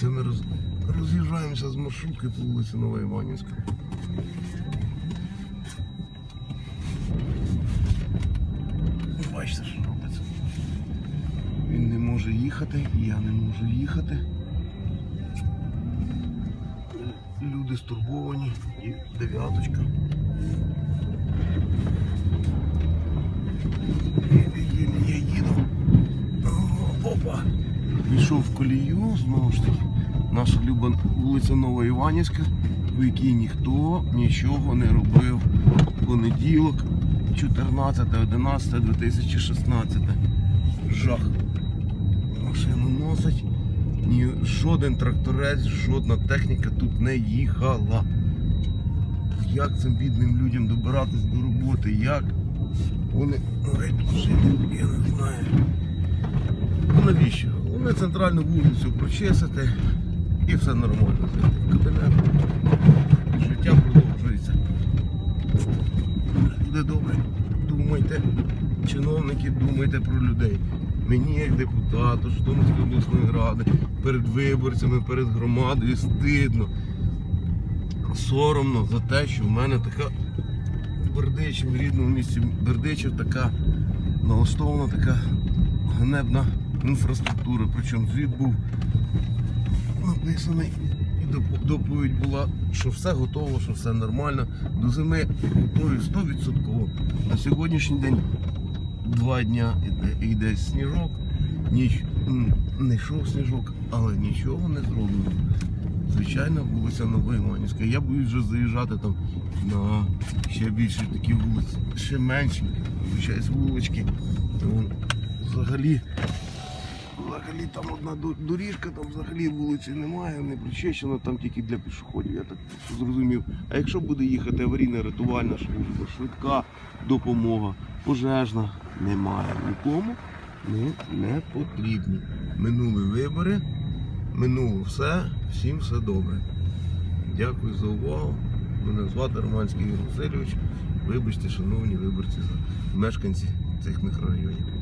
Це ми роз... роз'їжджаємося з маршрутки по вулиці Нова Іванівська. Бачите, що робиться. Він не може їхати, я не можу їхати. Люди стурбовані і дев'яточка. Пішов в колію, знову ж таки. Наша люба вулиця Нова Іванівська, в якій ніхто нічого не робив. Понеділок, 14.11.2016. Жах. Машину носить. Ні, жоден тракторець, жодна техніка тут не їхала. Як цим бідним людям добиратись до роботи? Як вони мають тут жити? Я не знаю. Ну навіщо? Вони центральну вулицю прочистити і все нормально. Кабінет. Життя продовжується. Буде добре. Думайте, чиновники, думайте про людей. Мені як депутату Житомирської обласної ради, перед виборцями, перед громадою стидно. Соромно за те, що в мене така Бердичів, в рідному місті Бердичів така налаштована така ганебна інфраструктура. Причому звіт був написаний і доповідь була, що все готово, що все нормально. До зими готові 100%. На сьогоднішній день два дня йде сніжок, ніч не йшов сніжок, але нічого не зроблено. Звичайно, вулиця Новоіманівська. Я боюсь вже заїжджати там на ще більше такі вулиці, ще менші, виходить, вулички. Взагалі, взагалі там одна доріжка, там взагалі вулиці немає, не причищено, там тільки для пішоходів, я так зрозумів. А якщо буде їхати аварійна рятувальна служба, швидка допомога, пожежна, немає нікому, ми не потрібні. Минули вибори, минуло все, всім все добре. Дякую за увагу. Мене звати Романський Ігор Васильович. Вибачте, шановні виборці, мешканці цих мікрорайонів.